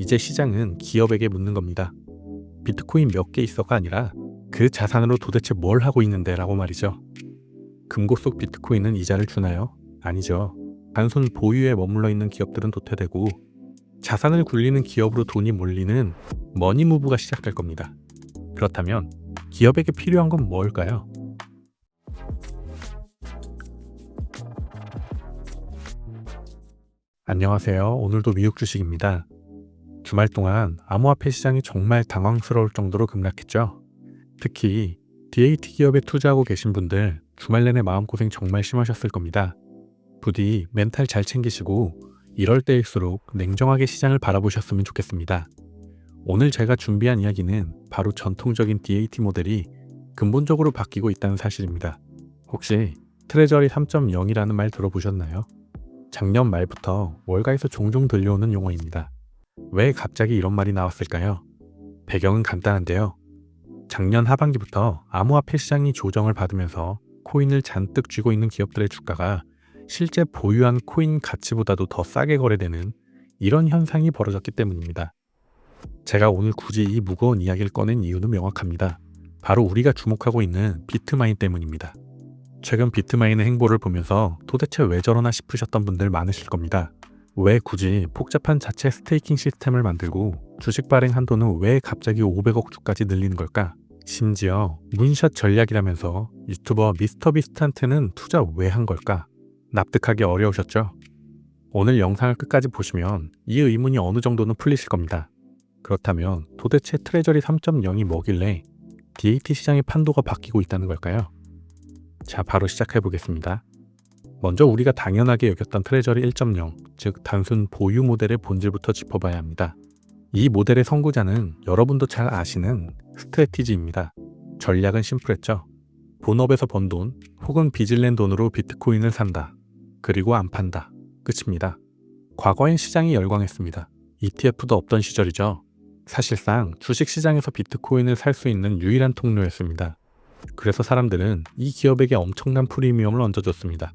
이제 시장은 기업에게 묻는 겁니다. 비트코인 몇 개 있어가 아니라 그 자산으로 도대체 뭘 하고 있는데 라고 말이죠. 금고 속 비트코인은 이자를 주나요? 아니죠. 단순 보유에 머물러 있는 기업들은 도태되고 자산을 굴리는 기업으로 돈이 몰리는 머니무브가 시작될 겁니다. 그렇다면 기업에게 필요한 건 뭘까요? 안녕하세요. 오늘도 미국 주식입니다. 주말 동안 암호화폐 시장이 정말 당황스러울 정도로 급락했죠. 특히 DAT 기업에 투자하고 계신 분들 주말 내내 마음고생 정말 심하셨을 겁니다. 부디 멘탈 잘 챙기시고 이럴 때일수록 냉정하게 시장을 바라보셨으면 좋겠습니다. 오늘 제가 준비한 이야기는 바로 전통적인 DAT 모델이 근본적으로 바뀌고 있다는 사실입니다. 혹시 트레저리 3.0이라는 말 들어보셨나요? 작년 말부터 월가에서 종종 들려오는 용어입니다. 왜 갑자기 이런 말이 나왔을까요? 배경은 간단한데요. 작년 하반기부터 암호화폐 시장이 조정을 받으면서 코인을 잔뜩 쥐고 있는 기업들의 주가가 실제 보유한 코인 가치보다도 더 싸게 거래되는 이런 현상이 벌어졌기 때문입니다. 제가 오늘 굳이 이 무거운 이야기를 꺼낸 이유는 명확합니다. 바로 우리가 주목하고 있는 비트마인 때문입니다. 최근 비트마인의 행보를 보면서 도대체 왜 저러나 싶으셨던 분들 많으실 겁니다. 왜 굳이 복잡한 자체 스테이킹 시스템을 만들고 주식 발행 한도는 왜 갑자기 500억 주까지 늘리는 걸까? 심지어 문샷 전략이라면서 유튜버 미스터 비스트한테는 투자 왜 한 걸까? 납득하기 어려우셨죠? 오늘 영상을 끝까지 보시면 이 의문이 어느 정도는 풀리실 겁니다. 그렇다면 도대체 트레저리 3.0이 뭐길래 DAT 시장의 판도가 바뀌고 있다는 걸까요? 자, 바로 시작해 보겠습니다. 먼저 우리가 당연하게 여겼던 트레저리 1.0, 즉 단순 보유 모델의 본질부터 짚어봐야 합니다. 이 모델의 선구자는 여러분도 잘 아시는 스트레티지입니다. 전략은 심플했죠. 본업에서 번 돈 혹은 빚을 낸 돈으로 비트코인을 산다. 그리고 안 판다. 끝입니다. 과거엔 시장이 열광했습니다. ETF도 없던 시절이죠. 사실상 주식 시장에서 비트코인을 살 수 있는 유일한 통로였습니다. 그래서 사람들은 이 기업에게 엄청난 프리미엄을 얹어줬습니다.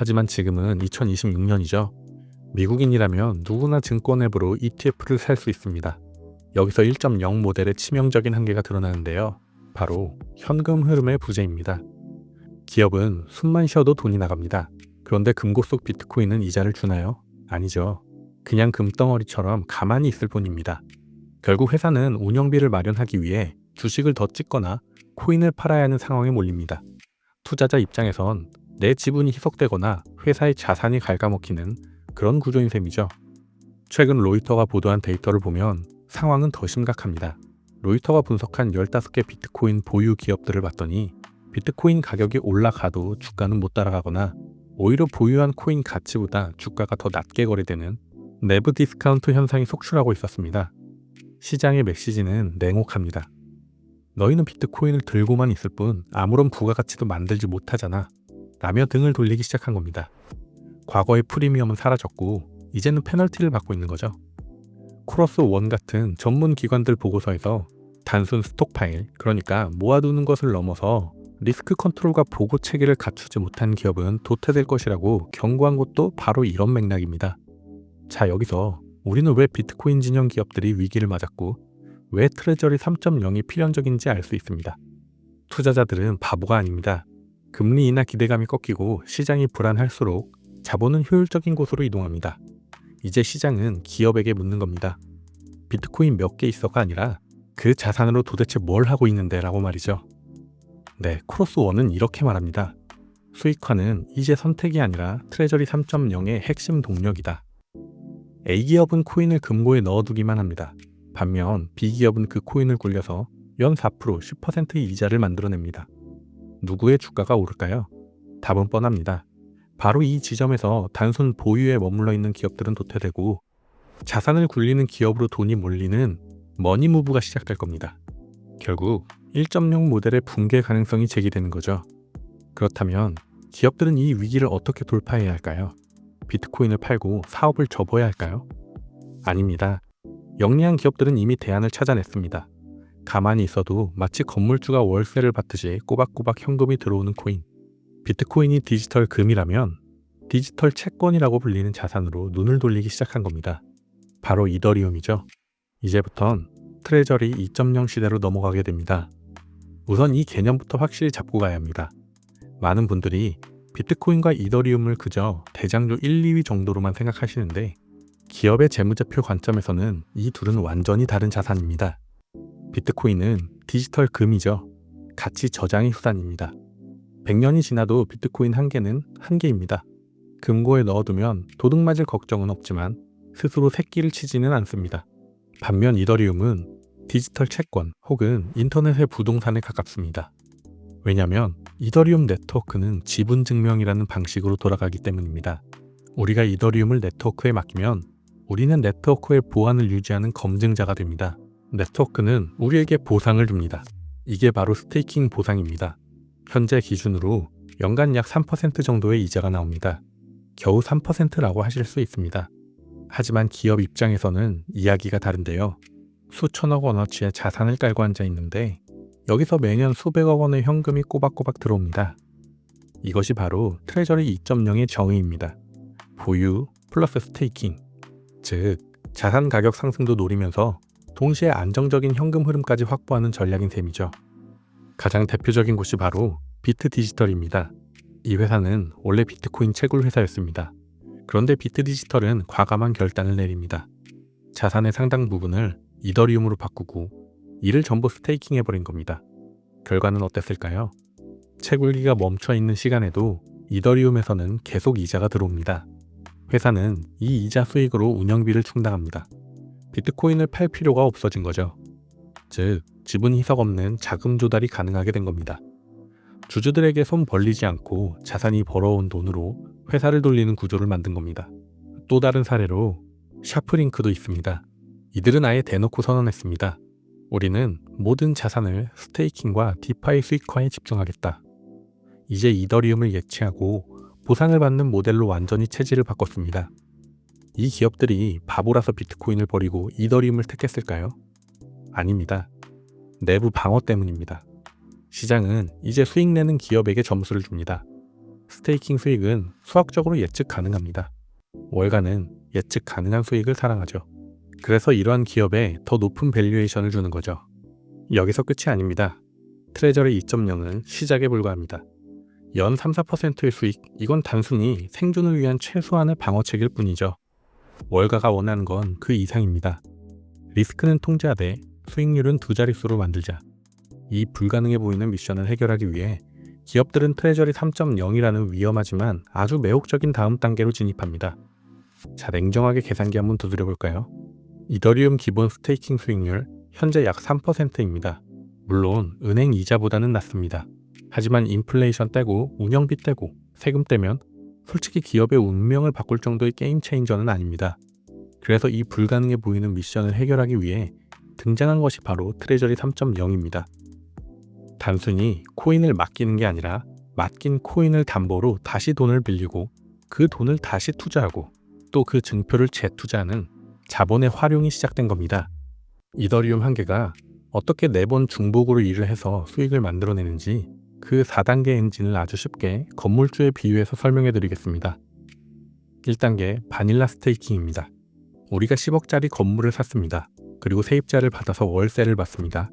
하지만 지금은 2026년이죠. 미국인이라면 누구나 증권 앱으로 ETF를 살 수 있습니다. 여기서 1.0 모델의 치명적인 한계가 드러나는데요. 바로 현금 흐름의 부재입니다. 기업은 숨만 쉬어도 돈이 나갑니다. 그런데 금고 속 비트코인은 이자를 주나요? 아니죠. 그냥 금덩어리처럼 가만히 있을 뿐입니다. 결국 회사는 운영비를 마련하기 위해 주식을 더 찍거나 코인을 팔아야 하는 상황에 몰립니다. 투자자 입장에선 내 지분이 희석되거나 회사의 자산이 갉아먹히는 그런 구조인 셈이죠. 최근 로이터가 보도한 데이터를 보면 상황은 더 심각합니다. 로이터가 분석한 15개 비트코인 보유 기업들을 봤더니 비트코인 가격이 올라가도 주가는 못 따라가거나 오히려 보유한 코인 가치보다 주가가 더 낮게 거래되는 내부 디스카운트 현상이 속출하고 있었습니다. 시장의 메시지는 냉혹합니다. 너희는 비트코인을 들고만 있을 뿐 아무런 부가가치도 만들지 못하잖아. 라며 등을 돌리기 시작한 겁니다. 과거의 프리미엄은 사라졌고 이제는 페널티를 받고 있는 거죠. 코러스 원 같은 전문 기관들 보고서에서 단순 스톡 파일, 그러니까 모아두는 것을 넘어서 리스크 컨트롤과 보고 체계를 갖추지 못한 기업은 도태될 것이라고 경고한 것도 바로 이런 맥락입니다. 자, 여기서 우리는 왜 비트코인 진영 기업들이 위기를 맞았고 왜 트레저리 3.0이 필연적인지 알 수 있습니다. 투자자들은 바보가 아닙니다. 금리 인하 기대감이 꺾이고 시장이 불안할수록 자본은 효율적인 곳으로 이동합니다. 이제 시장은 기업에게 묻는 겁니다. 비트코인 몇 개 있어가 아니라 그 자산으로 도대체 뭘 하고 있는데 라고 말이죠. 네, 크로스원은 이렇게 말합니다. 수익화는 이제 선택이 아니라 트레저리 3.0의 핵심 동력이다. A기업은 코인을 금고에 넣어두기만 합니다. 반면 B기업은 그 코인을 굴려서 연 4% 10%의 이자를 만들어냅니다. 누구의 주가가 오를까요? 답은 뻔합니다. 바로 이 지점에서 단순 보유에 머물러 있는 기업들은 도태되고 자산을 굴리는 기업으로 돈이 몰리는 머니무브가 시작될 겁니다. 결국 1.0 모델의 붕괴 가능성이 제기되는 거죠. 그렇다면 기업들은 이 위기를 어떻게 돌파해야 할까요? 비트코인을 팔고 사업을 접어야 할까요? 아닙니다. 영리한 기업들은 이미 대안을 찾아냈습니다. 가만히 있어도 마치 건물주가 월세를 받듯이 꼬박꼬박 현금이 들어오는 코인. 비트코인이 디지털 금이라면 디지털 채권이라고 불리는 자산으로 눈을 돌리기 시작한 겁니다. 바로 이더리움이죠. 이제부턴 트레저리 2.0 시대로 넘어가게 됩니다. 우선 이 개념부터 확실히 잡고 가야 합니다. 많은 분들이 비트코인과 이더리움을 그저 대장주 1, 2위 정도로만 생각하시는데 기업의 재무제표 관점에서는 이 둘은 완전히 다른 자산입니다. 비트코인은 디지털 금이죠. 가치 저장의 수단입니다. 100년이 지나도 비트코인 한 개는 한 개입니다. 금고에 넣어두면 도둑 맞을 걱정은 없지만 스스로 새끼를 치지는 않습니다. 반면 이더리움은 디지털 채권 혹은 인터넷의 부동산에 가깝습니다. 왜냐하면 이더리움 네트워크는 지분 증명이라는 방식으로 돌아가기 때문입니다. 우리가 이더리움을 네트워크에 맡기면 우리는 네트워크의 보안을 유지하는 검증자가 됩니다. 네트워크는 우리에게 보상을 줍니다. 이게 바로 스테이킹 보상입니다. 현재 기준으로 연간 약 3% 정도의 이자가 나옵니다. 겨우 3%라고 하실 수 있습니다. 하지만 기업 입장에서는 이야기가 다른데요. 수천억 원어치의 자산을 깔고 앉아 있는데 여기서 매년 수백억 원의 현금이 꼬박꼬박 들어옵니다. 이것이 바로 트레저리 2.0의 정의입니다. 보유 플러스 스테이킹. 즉, 자산 가격 상승도 노리면서 동시에 안정적인 현금 흐름까지 확보하는 전략인 셈이죠. 가장 대표적인 곳이 바로 비트 디지털입니다. 이 회사는 원래 비트코인 채굴 회사였습니다. 그런데 비트 디지털은 과감한 결단을 내립니다. 자산의 상당 부분을 이더리움으로 바꾸고 이를 전부 스테이킹 해버린 겁니다. 결과는 어땠을까요? 채굴기가 멈춰 있는 시간에도 이더리움에서는 계속 이자가 들어옵니다. 회사는 이 이자 수익으로 운영비를 충당합니다. 비트코인을 팔 필요가 없어진 거죠. 즉, 지분 희석 없는 자금 조달이 가능하게 된 겁니다. 주주들에게 손 벌리지 않고 자산이 벌어온 돈으로 회사를 돌리는 구조를 만든 겁니다. 또 다른 사례로 샤프링크도 있습니다. 이들은 아예 대놓고 선언했습니다. 우리는 모든 자산을 스테이킹과 디파이 수익화에 집중하겠다. 이제 이더리움을 예치하고 보상을 받는 모델로 완전히 체질을 바꿨습니다. 이 기업들이 바보라서 비트코인을 버리고 이더리움을 택했을까요? 아닙니다. 내부 방어 때문입니다. 시장은 이제 수익 내는 기업에게 점수를 줍니다. 스테이킹 수익은 수학적으로 예측 가능합니다. 월가는 예측 가능한 수익을 사랑하죠. 그래서 이러한 기업에 더 높은 밸류에이션을 주는 거죠. 여기서 끝이 아닙니다. 트레저리 2.0은 시작에 불과합니다. 연 3, 4%의 수익, 이건 단순히 생존을 위한 최소한의 방어책일 뿐이죠. 월가가 원하는 건 그 이상입니다. 리스크는 통제하되 수익률은 두 자릿수로 만들자. 이 불가능해 보이는 미션을 해결하기 위해 기업들은 트레저리 3.0이라는 위험하지만 아주 매혹적인 다음 단계로 진입합니다. 자, 냉정하게 계산기 한번 두드려 볼까요? 이더리움 기본 스테이킹 수익률 현재 약 3%입니다. 물론 은행 이자보다는 낮습니다. 하지만 인플레이션 떼고 운영비 떼고 세금 떼면 솔직히 기업의 운명을 바꿀 정도의 게임 체인저는 아닙니다. 그래서 이 불가능해 보이는 미션을 해결하기 위해 등장한 것이 바로 트레저리 3.0입니다. 단순히 코인을 맡기는 게 아니라 맡긴 코인을 담보로 다시 돈을 빌리고 그 돈을 다시 투자하고 또 그 증표를 재투자하는 자본의 활용이 시작된 겁니다. 이더리움 한 개가 어떻게 네 번 중복으로 일을 해서 수익을 만들어내는지 그 4단계 엔진을 아주 쉽게 건물주에 비유해서 설명해 드리겠습니다. 1단계 바닐라 스테이킹입니다. 우리가 10억짜리 건물을 샀습니다. 그리고 세입자를 받아서 월세를 받습니다.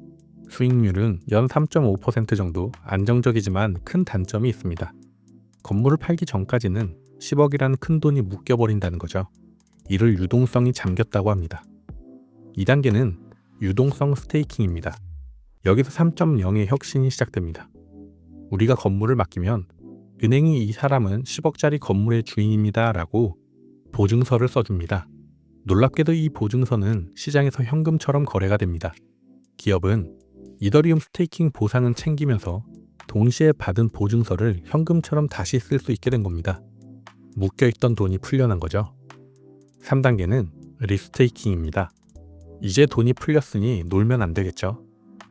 수익률은 연 3.5% 정도 안정적이지만 큰 단점이 있습니다. 건물을 팔기 전까지는 10억이라는 큰 돈이 묶여버린다는 거죠. 이를 유동성이 잠겼다고 합니다. 2단계는 유동성 스테이킹입니다. 여기서 3.0의 혁신이 시작됩니다. 우리가 건물을 맡기면 은행이 이 사람은 10억짜리 건물의 주인입니다 라고 보증서를 써줍니다. 놀랍게도 이 보증서는 시장에서 현금처럼 거래가 됩니다. 기업은 이더리움 스테이킹 보상은 챙기면서 동시에 받은 보증서를 현금처럼 다시 쓸 수 있게 된 겁니다. 묶여있던 돈이 풀려난 거죠. 3단계는 리스테이킹입니다. 이제 돈이 풀렸으니 놀면 안 되겠죠.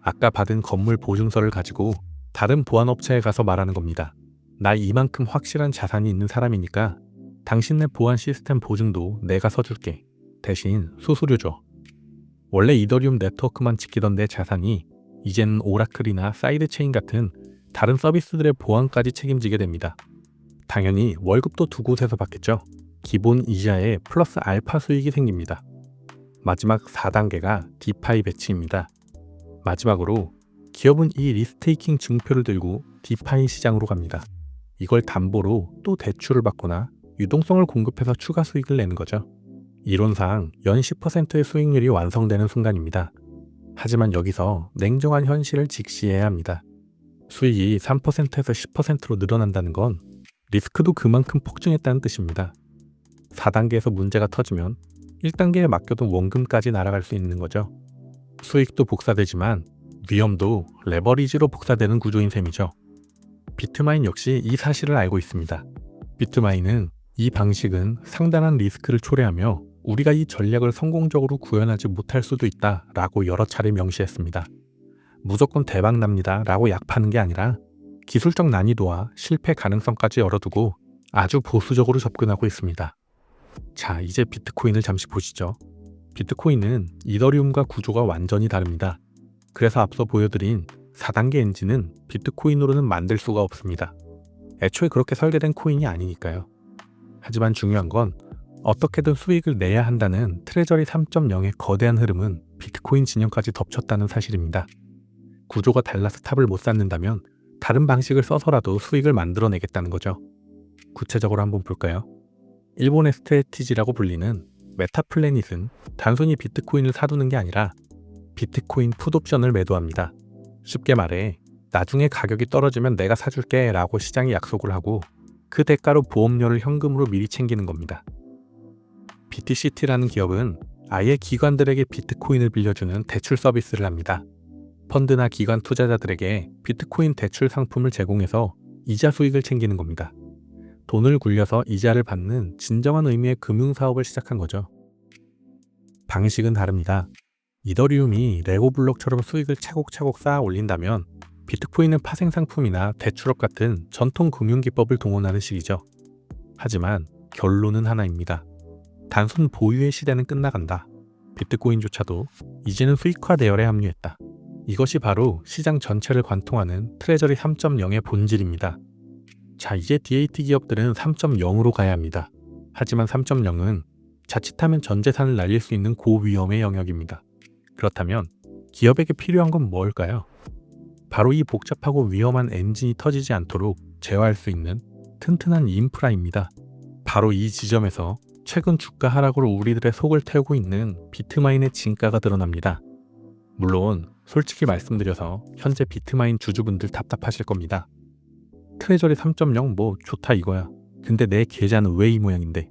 아까 받은 건물 보증서를 가지고 다른 보안업체에 가서 말하는 겁니다. 나 이만큼 확실한 자산이 있는 사람이니까 당신네 보안 시스템 보증도 내가 서줄게. 대신 수수료 줘. 원래 이더리움 네트워크만 지키던 내 자산이 이제는 오라클이나 사이드체인 같은 다른 서비스들의 보안까지 책임지게 됩니다. 당연히 월급도 두 곳에서 받겠죠. 기본 이자에 플러스 알파 수익이 생깁니다. 마지막 4단계가 디파이 배치입니다. 마지막으로 기업은 이 리스테이킹 증표를 들고 디파이 시장으로 갑니다. 이걸 담보로 또 대출을 받거나 유동성을 공급해서 추가 수익을 내는 거죠. 이론상 연 10%의 수익률이 완성되는 순간입니다. 하지만 여기서 냉정한 현실을 직시해야 합니다. 수익이 3%에서 10%로 늘어난다는 건 리스크도 그만큼 폭증했다는 뜻입니다. 4단계에서 문제가 터지면 1단계에 맡겨둔 원금까지 날아갈 수 있는 거죠. 수익도 복사되지만 위험도 레버리지로 복사되는 구조인 셈이죠. 비트마인 역시 이 사실을 알고 있습니다. 비트마인은 이 방식은 상당한 리스크를 초래하며 우리가 이 전략을 성공적으로 구현하지 못할 수도 있다 라고 여러 차례 명시했습니다. 무조건 대박 납니다 라고 약파는 게 아니라 기술적 난이도와 실패 가능성까지 열어두고 아주 보수적으로 접근하고 있습니다. 자, 이제 비트코인을 잠시 보시죠. 비트코인은 이더리움과 구조가 완전히 다릅니다. 그래서 앞서 보여드린 4단계 엔진은 비트코인으로는 만들 수가 없습니다. 애초에 그렇게 설계된 코인이 아니니까요. 하지만 중요한 건 어떻게든 수익을 내야 한다는 트레저리 3.0의 거대한 흐름은 비트코인 진영까지 덮쳤다는 사실입니다. 구조가 달라서 탑을 못 쌓는다면 다른 방식을 써서라도 수익을 만들어내겠다는 거죠. 구체적으로 한번 볼까요? 일본의 스트레티지라고 불리는 메타플래닛은 단순히 비트코인을 사두는 게 아니라 비트코인 풋옵션을 매도합니다. 쉽게 말해 나중에 가격이 떨어지면 내가 사줄게 라고 시장이 약속을 하고 그 대가로 보험료를 현금으로 미리 챙기는 겁니다. BTCT라는 기업은 아예 기관들에게 비트코인을 빌려주는 대출 서비스를 합니다. 펀드나 기관 투자자들에게 비트코인 대출 상품을 제공해서 이자 수익을 챙기는 겁니다. 돈을 굴려서 이자를 받는 진정한 의미의 금융 사업을 시작한 거죠. 방식은 다릅니다. 이더리움이 레고 블록처럼 수익을 차곡차곡 쌓아 올린다면 비트코인은 파생 상품이나 대출업 같은 전통 금융 기법을 동원하는 식이죠. 하지만 결론은 하나입니다. 단순 보유의 시대는 끝나간다. 비트코인조차도 이제는 수익화 대열에 합류했다. 이것이 바로 시장 전체를 관통하는 트레저리 3.0의 본질입니다. 자, 이제 DAT 기업들은 3.0으로 가야 합니다. 하지만 3.0은 자칫하면 전 재산을 날릴 수 있는 고위험의 영역입니다. 그렇다면 기업에게 필요한 건 뭘까요? 바로 이 복잡하고 위험한 엔진이 터지지 않도록 제어할 수 있는 튼튼한 인프라입니다. 바로 이 지점에서 최근 주가 하락으로 우리들의 속을 태우고 있는 비트마인의 진가가 드러납니다. 물론 솔직히 말씀드려서 현재 비트마인 주주분들 답답하실 겁니다. 트레저리 3.0 뭐 좋다 이거야. 근데 내 계좌는 왜 이 모양인데?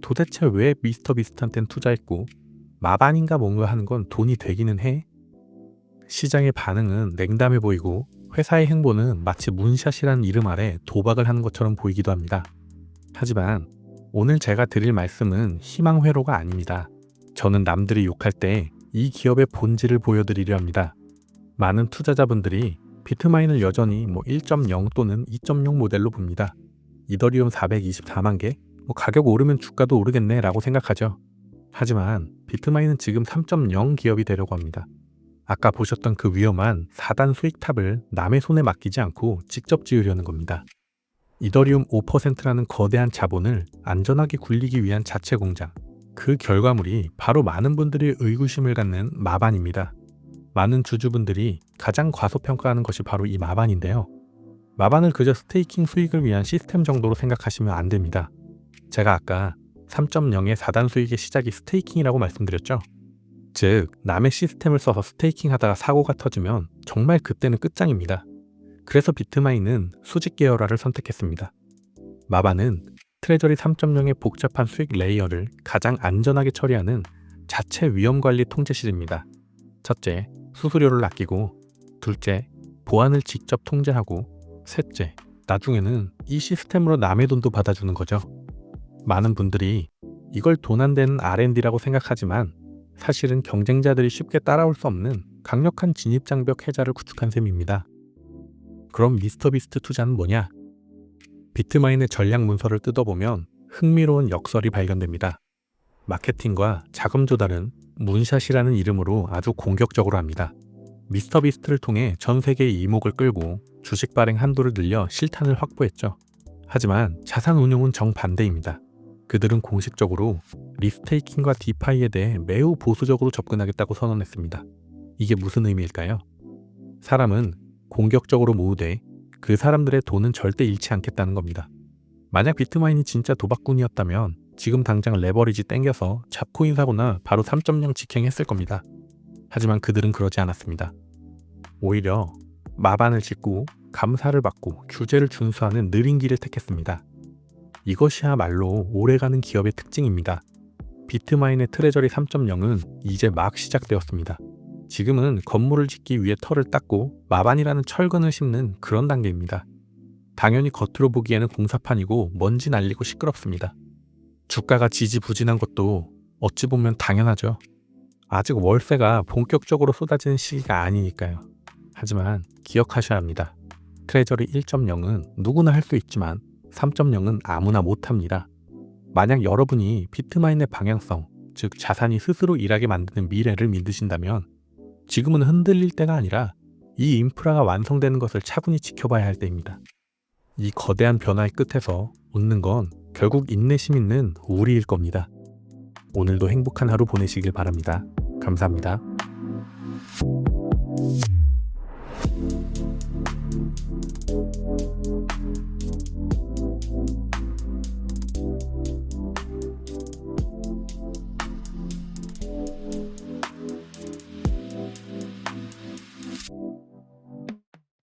도대체 왜 미스터 비스트한텐 투자했고 마반인가 뭔가 하는 건 돈이 되기는 해? 시장의 반응은 냉담해 보이고 회사의 행보는 마치 문샷이라는 이름 아래 도박을 하는 것처럼 보이기도 합니다. 하지만 오늘 제가 드릴 말씀은 희망 회로가 아닙니다. 저는 남들이 욕할 때 이 기업의 본질을 보여드리려 합니다. 많은 투자자분들이 비트마인을 여전히 뭐 1.0 또는 2.0 모델로 봅니다. 이더리움 424만 개? 뭐 가격 오르면 주가도 오르겠네 라고 생각하죠. 하지만 비트마인은 지금 3.0 기업이 되려고 합니다. 아까 보셨던 그 위험한 4단 수익탑을 남의 손에 맡기지 않고 직접 지으려는 겁니다. 이더리움 5%라는 거대한 자본을 안전하게 굴리기 위한 자체 공장. 그 결과물이 바로 많은 분들이 의구심을 갖는 마반입니다. 많은 주주분들이 가장 과소평가하는 것이 바로 이 마반인데요. 마반을 그저 스테이킹 수익을 위한 시스템 정도로 생각하시면 안 됩니다. 제가 아까 3.0의 4단 수익의 시작이 스테이킹이라고 말씀드렸죠. 즉, 남의 시스템을 써서 스테이킹 하다가 사고가 터지면 정말 그때는 끝장입니다. 그래서 비트마인은 수직 계열화를 선택했습니다. 마반은 트레저리 3.0의 복잡한 수익 레이어를 가장 안전하게 처리하는 자체 위험 관리 통제실입니다. 첫째, 수수료를 아끼고, 둘째, 보안을 직접 통제하고, 셋째, 나중에는 이 시스템으로 남의 돈도 받아주는 거죠. 많은 분들이 이걸 돈 안 되는 R&D라고 생각하지만 사실은 경쟁자들이 쉽게 따라올 수 없는 강력한 진입장벽 해자를 구축한 셈입니다. 그럼 미스터비스트 투자는 뭐냐? 비트마인의 전략 문서를 뜯어보면 흥미로운 역설이 발견됩니다. 마케팅과 자금 조달은 문샷이라는 이름으로 아주 공격적으로 합니다. 미스터비스트를 통해 전 세계의 이목을 끌고 주식 발행 한도를 늘려 실탄을 확보했죠. 하지만 자산 운용은 정반대입니다. 그들은 공식적으로 리스테이킹과 디파이에 대해 매우 보수적으로 접근하겠다고 선언했습니다. 이게 무슨 의미일까요? 사람은 공격적으로 모으되 그 사람들의 돈은 절대 잃지 않겠다는 겁니다. 만약 비트마인이 진짜 도박꾼이었다면 지금 당장 레버리지 땡겨서 잡코인 사거나 바로 3.0 직행했을 겁니다. 하지만 그들은 그러지 않았습니다. 오히려 마반을 짓고 감사를 받고 규제를 준수하는 느린 길을 택했습니다. 이것이야말로 오래가는 기업의 특징입니다. 비트마인의 트레저리 3.0은 이제 막 시작되었습니다. 지금은 건물을 짓기 위해 털을 닦고 마반이라는 철근을 심는 그런 단계입니다. 당연히 겉으로 보기에는 공사판이고 먼지 날리고 시끄럽습니다. 주가가 지지부진한 것도 어찌 보면 당연하죠. 아직 월세가 본격적으로 쏟아지는 시기가 아니니까요. 하지만 기억하셔야 합니다. 트레저리 1.0은 누구나 할 수 있지만 3.0은 아무나 못합니다. 만약 여러분이 비트마인의 방향성, 즉 자산이 스스로 일하게 만드는 미래를 믿으신다면 지금은 흔들릴 때가 아니라 이 인프라가 완성되는 것을 차분히 지켜봐야 할 때입니다. 이 거대한 변화의 끝에서 얻는 건 결국 인내심 있는 우리일 겁니다. 오늘도 행복한 하루 보내시길 바랍니다. 감사합니다.